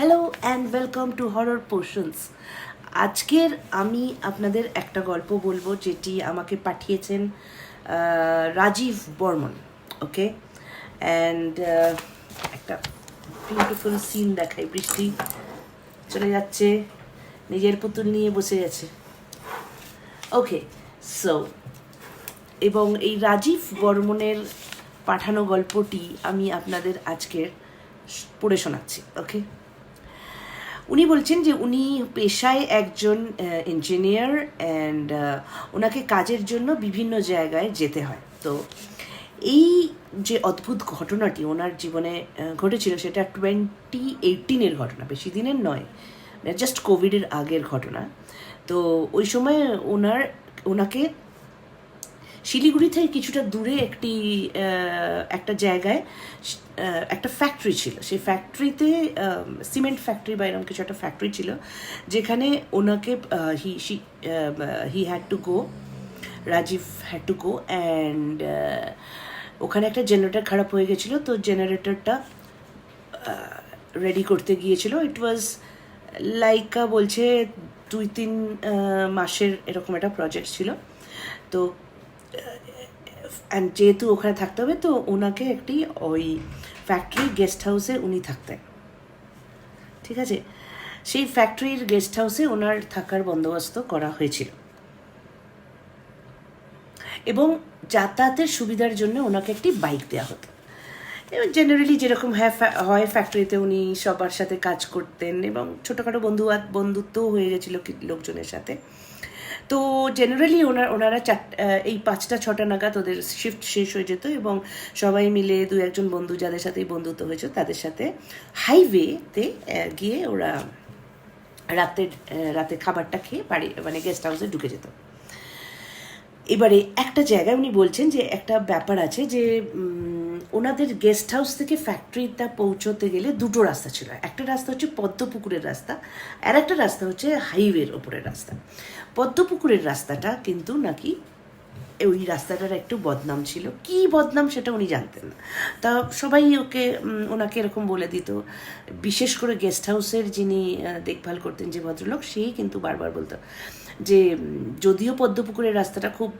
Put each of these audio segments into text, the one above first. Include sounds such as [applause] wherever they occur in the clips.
Hello and welcome to horror portions আজকের আমি আপনাদের একটা গল্প বলব যেটি আমাকে পাঠিয়েছেন রাজীব বর্মন ওকে অ্যান্ড একটা বিউটিফুল সিন দেখাই বৃষ্টি চলে যাচ্ছে, নিজের পুতুল নিয়ে বসে গেছে ওকে সো এবং এই রাজীব বর্মনের পাঠানো গল্পটি আমি আপনাদের আজকের পড়ে শোনাচ্ছি ওকে উনি বলছেন যে উনি পেশায় একজন ইঞ্জিনিয়ার অ্যান্ড ওনাকে কাজের জন্য বিভিন্ন জায়গায় যেতে হয়। তো এই যে অদ্ভুত ঘটনাটি ওনার জীবনে ঘটেছিল সেটা টোয়েন্টি এইটিনের ঘটনা, বেশি দিনের নয় জাস্ট কোভিডের আগের ঘটনা। তো ওই সময় ওনার, ওনাকে শিলিগুড়ি থেকে কিছুটা দূরে একটি একটা জায়গায় একটা ফ্যাক্টরি ছিল। সেই ফ্যাক্টরিতে সিমেন্ট ফ্যাক্টরি বা এরকম কিছু একটা ফ্যাক্টরি ছিল, যেখানে ওনাকে he he had to go Rajib had to go and ওখানে একটা জেনারেটর খারাপ হয়ে গেছিল, তো জেনারেটরটা রেডি করতে গিয়েছিল। ইট ওয়াজ লাইকা বলছে দুই তিন মাসের এরকম একটা প্রজেক্ট ছিল। তো অ্যান্ড যেহেতু ওখানে থাকতে হবে, তো ওনাকে একটি ওই ফ্যাক্টরি গেস্ট হাউসে উনি থাকতেন। ঠিক আছে? সেই ফ্যাক্টরির গেস্ট হাউসে ওনার থাকার বন্দোবস্ত করা হয়েছিল। এবং যাতায়াতের সুবিধার জন্য ওনাকে একটি বাইক দেওয়া হতো। এবং জেনারেলি যেরকম হ্যাঁ হয় ফ্যাক্টরিতে উনি সবার সাথে কাজ করতেন এবং ছোটোখাটো বন্ধু বন্ধুত্বও হয়ে গেছিল লোকজনের সাথে। তো জেনারেলি ওনার ওনারা চার এই পাঁচটা ছটা নাগাদ ওদের শিফট শেষ হয়ে যেত এবং সবাই মিলে দু একজন বন্ধু যাদের সাথেই বন্ধুত্ব হয়েছে তাদের সাথে হাইওয়েতে গিয়ে ওরা আহ, রাতে খাবারটা খেয়ে বাড়ি মানে গেস্ট হাউসে ঢুকে যেত। এবারে একটা জায়গায় উনি বলছেন যে একটা ব্যাপার আছে যে ওনাদের গেস্ট হাউস থেকে ফ্যাক্টরিটা পৌঁছতে গেলে দুটো রাস্তা ছিল। একটা রাস্তা হচ্ছে পদ্মপুকুরের রাস্তা, আর একটা রাস্তা হচ্ছে হাইওয়ের ওপরের রাস্তা। পদ্মপুকুরের রাস্তাটা কিন্তু নাকি ওই রাস্তাটার একটু বদনাম ছিল। কি বদনাম সেটা উনি জানতেন না। তা সবাই ওকে ওনাকে এরকম বলে দিত। বিশেষ করে গেস্ট হাউসের যিনি দেখভাল করতেন যে ভদ্রলোক, সেই কিন্তু বারবার বলতো যে, যদিও পদ্মপুকুরের রাস্তাটা খুব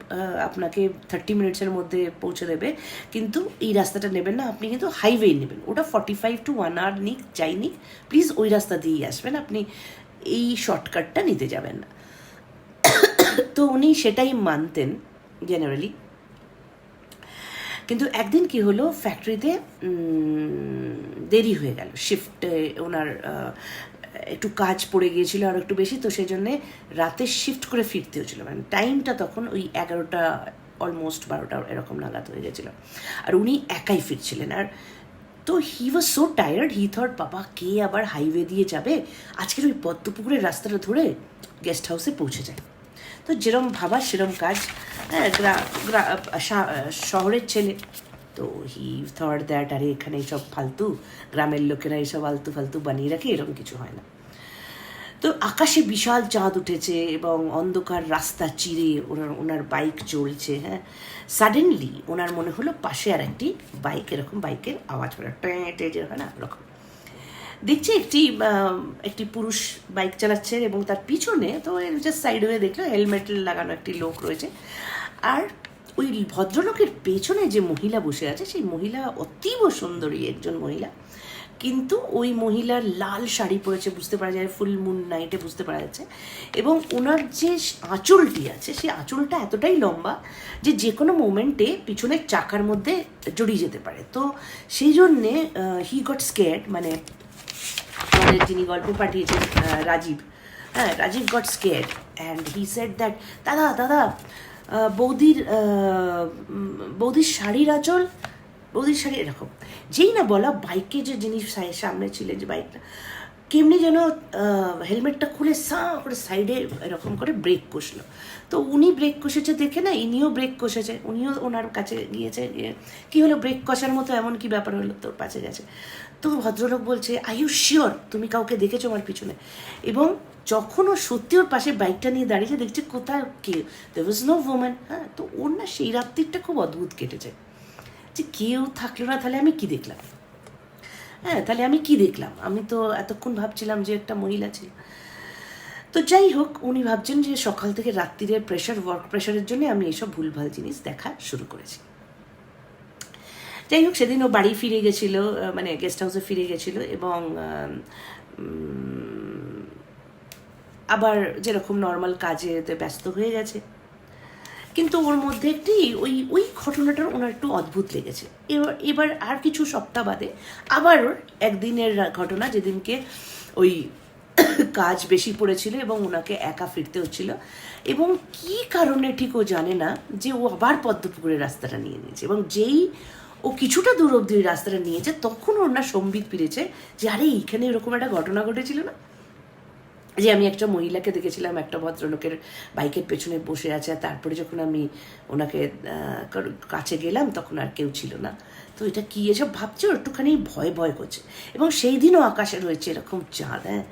আপনাকে থার্টি মিনিটসের মধ্যে পৌঁছে দেবে, কিন্তু এই রাস্তাটা নেবেন না, আপনি কিন্তু হাইওয়ে নেবেন। ওটা forty five to one hour নিক, যাই নিক প্লিজ ওই রাস্তা দিয়েই আসবেন, আপনি এই শর্টকাটটা নিতে যাবেন না। [coughs] তো উনি সেটাই মানতেন। জেনারেলি কিন্তু একদিন কি হলো ফ্যাক্টরিতে দেরি হয়ে গেল। শিফট ওনার একটু কাজ পড়ে গিয়েছিল আর একটু বেশি, তো সেই জন্যে রাতে শিফট করে ফিরতে হয়েছিল। মানে টাইমটা তখন ওই এগারোটা অলমোস্ট বারোটা এরকম নাগাদ হয়ে গেছিল। আর উনি একাই ফিরছিলেন। আর তো he was so tired he thought বাবা, কে আবার হাইওয়ে দিয়ে যাবে? আজকের ওই পদ্মপুকুরের রাস্তাটা ধরে গেস্ট হাউসে পৌঁছে যায়। তো যেরম ভাবা, সেরম কাজ হ্যাঁ শহরের ছেলে। তো হি থট দ্যাট আরে, এখানে এইসব ফালতু, গ্রামের লোকেরা এইসব আলতু ফালতু বানিয়ে রাখে, এরকম কিছু হয় না। তো আকাশে বিশাল চাঁদ উঠেছে এবং অন্ধকার রাস্তা চিরে ওনার ওনার বাইক চলছে হ্যাঁ। সাডেনলি ওনার মনে হলো পাশে আর একটি বাইক, এরকম বাইকের আওয়াজ করে টেঁ যে হয় না, ওরকম। দেখছি একটি একটি পুরুষ বাইক চালাচ্ছে এবং তার পিছনে, তো জাস্ট সাইড হয়ে দেখল হেলমেট লাগানো একটি লোক রয়েছে। আর ওই ভদ্রলোকের পেছনে যে মহিলা বসে আছে, সেই মহিলা অতীব সুন্দরী একজন মহিলা। কিন্তু ওই মহিলার লাল শাড়ি পরেছে, বুঝতে পারা যায় ফুল মুন নাইটে বুঝতে পারা যাচ্ছে। এবং ওনার যে আঁচলটি আছে, সেই আঁচলটা এতটাই লম্বা যে যে কোনো মোমেন্টে পিছনের চাকার মধ্যে জড়িয়ে যেতে পারে। তো সেই জন্যে হি গট স্কেয়ার্ড মানে আমাদের যিনি গল্প পাঠিয়েছেন রাজীব। হ্যাঁ Rajib got scare and he said that দাদা দাদা বৌদির বৌদির শাড়ির আঁচল, বৌদির শাড়ি এরকম। যেই না বলা, বাইকে যে জিনিস সামনে ছিলেন যে বাইকটা কেমনি যেন হেলমেটটা খুলে সা করে সাইডে এরকম করে ব্রেক কষলো। তো উনি ব্রেক কষেছে দেখে না ইনিও ব্রেক কষেছে উনিও ওনার কাছে গিয়েছে গিয়ে, কি হলো ব্রেক কষার মতো? এমন কি ব্যাপার হলো তোর কাছে গেছে? তো ভদ্রলোক বলছে আই ইউ শিওর তুমি কাউকে দেখেছ আমার পিছনে? এবং যখন ও সত্যি ওর পাশে বাইকটা নিয়ে দাঁড়িয়েছে দেখছে কোথায় কে দেয়ার ওয়াজ নো ওম্যান হ্যাঁ? তো ওর না সেই রাত্রিটা খুব অদ্ভুত কেটেছে। যে কেউ থাকল না তাহলে আমি কি দেখলাম? হ্যাঁ তাহলে আমি কি দেখলাম? আমি তো এতক্ষণ ভাবছিলাম যে একটা মহিলা ছিল। তো যাই হোক, উনি ভাবছেন যে সকাল থেকে রাত্রিরে প্রেশার ওয়ার্ক প্রেশারের জন্য আমি এইসব ভুলভাল জিনিস দেখা শুরু করেছি। যাই হোক, সেদিন ও বাড়ি ফিরে গেছিল মানে গেস্ট হাউসে ফিরে গেছিল এবং আবার যেরকম নর্মাল কাজেতে ব্যস্ত হয়ে গেছে। কিন্তু ওর মধ্যে একটি ওই ওই ঘটনাটার ওনার একটু অদ্ভুত লেগেছে। এবার এবার আর কিছু সপ্তাহ বাদে আবার একদিনের ঘটনা যেদিনকে ওই [coughs] কাজ বেশি পড়েছিল এবং ওনাকে একা ফিরতে হচ্ছিল। এবং কি কারণে ঠিক ও জানে না যে ও আবার পদ্মপুকুরের রাস্তাটা নিয়ে নিয়েছে এবং যেই ও কিছুটা দূর ওই রাস্তাটা নিয়েছে, তখন ওর না সম্বিত ফিরেছে যে আরে এইখানে এরকম একটা ঘটনা ঘটেছিল না? যে আমি একটা মহিলাকে দেখেছিলাম, একটা ভদ্রলোকের বাইকের পেছনে বসে আছে আর তারপরে যখন আমি ওনাকে কাছে গেলাম তখন আর কেউ ছিল না। তো এটা কি এসব ভাবছে? একটুখানি ভয় ভয় করছে। এবং সেই দিনও আকাশে রয়েছে এরকম চাঁদ হ্যাঁ?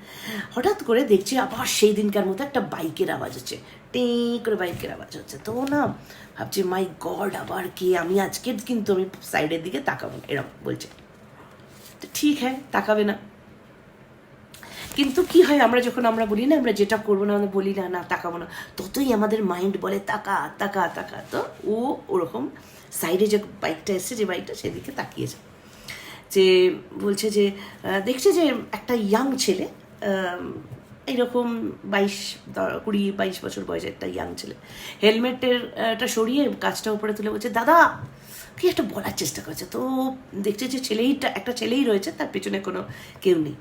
হঠাৎ করে দেখছি আবার সেই দিনকার মতো একটা বাইকের আওয়াজ হচ্ছে। টিঁ করে বাইকের আওয়াজ হচ্ছে। তো না, ভাবছি, মাই গড, আবার কে? আমি আজকে কিন্তু আমি সাইডের দিকে তাকাবো। না এরকম বলছে। তো ঠিক হ্যাঁ তাকাবে না। কিন্তু কি হয়, আমরা যখন আমরা বলি না, আমরা যেটা করব না, আমরা বলি না না, তাকাবো না, ততই আমাদের মাইন্ড বলে, তাকা তাকা তাকা। তো ও ওরকম সাইডে যে বাইকটা এসছে, যে বাইকটা সেদিকে তাকিয়েছে যে বলছে যে দেখছে যে একটা ইয়াং ছেলে এইরকম বাইশ কুড়ি, বাইশ বছর বয়সে একটা ইয়াং ছেলে। হেলমেটের টা সরিয়ে কাজটা উপরে তুলে বলছে, দাদা, কি একটা বলার চেষ্টা করছে? তো দেখছে যে ছেলেইটা, একটা ছেলেই রয়েছে, তার পেছনে কোনো কেউ নেই।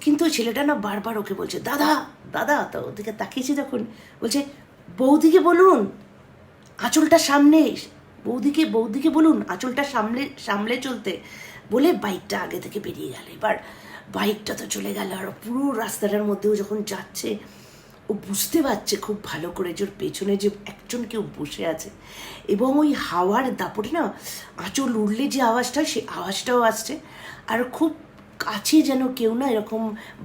কিন্তু ছেলেটা না বারবার ওকে বলছে, দাদা দাদা। তো ওদিকে তাকিয়েছে যখন, বলছে, বৌদিকে বলুন, আঁচলটা সামনে বৌদিকে বৌদিকে বলুন, আঁচলটা সামলে সামলে চলতে। বলে বাইকটা আগে থেকে বেরিয়ে গেল। এবার বাইকটা তো চলে গেল, আর পুরো রাস্তাটার মধ্যেও যখন যাচ্ছে, ও বুঝতে পারছে খুব ভালো করে যে ওর পেছনে যে একজন কেউ বসে আছে। এবং ওই হাওয়ার দাপটে না আঁচল উড়লে যে আওয়াজটা সেই আওয়াজটাও আসছে। আর খুব কাছে যেন কেউ না এরকম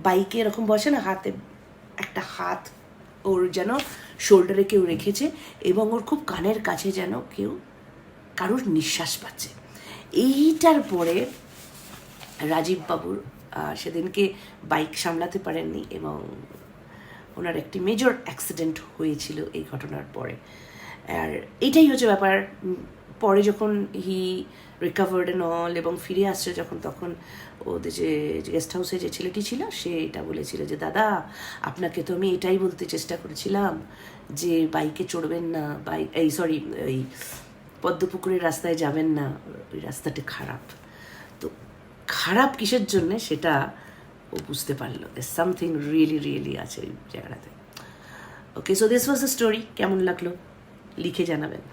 বাইকে এরকম বসে না, হাতে একটা হাত ওর যেন শোল্ডারে কেউ রেখেছে এবং ওর খুব কানের কাছে যেন কেউ কারোর নিঃশ্বাস পাচ্ছে। এইটার পরে রাজীব বাবুর সেদিনকে বাইক সামলাতে পারেননি এবং ওনার একটি মেজর অ্যাক্সিডেন্ট হয়েছিল এই ঘটনার পরে। আর এটাই হচ্ছে ব্যাপার পরে যখন হি রিকাভার্ড অ্যান্ড অল এবং ফিরে আসছে যখন তখন ওদের যে গেস্ট হাউসে যে ছেলেটি ছিল, সে এটা বলেছিল যে, দাদা, আপনাকে তো আমি এটাই বলতে চেষ্টা করেছিলাম যে বাইকে চড়বেন না বাইক এই সরি এই পদ্মপুকুরের রাস্তায় যাবেন না, ওই রাস্তাটা খারাপ। তো খারাপ কিসের জন্য সেটা ও বুঝতে পারল। সামথিং রিয়েলি রিয়েলি আছে ওই জায়গাটাতে। Okay so this was the story কেমন লাগল? লিখে জানাবেন।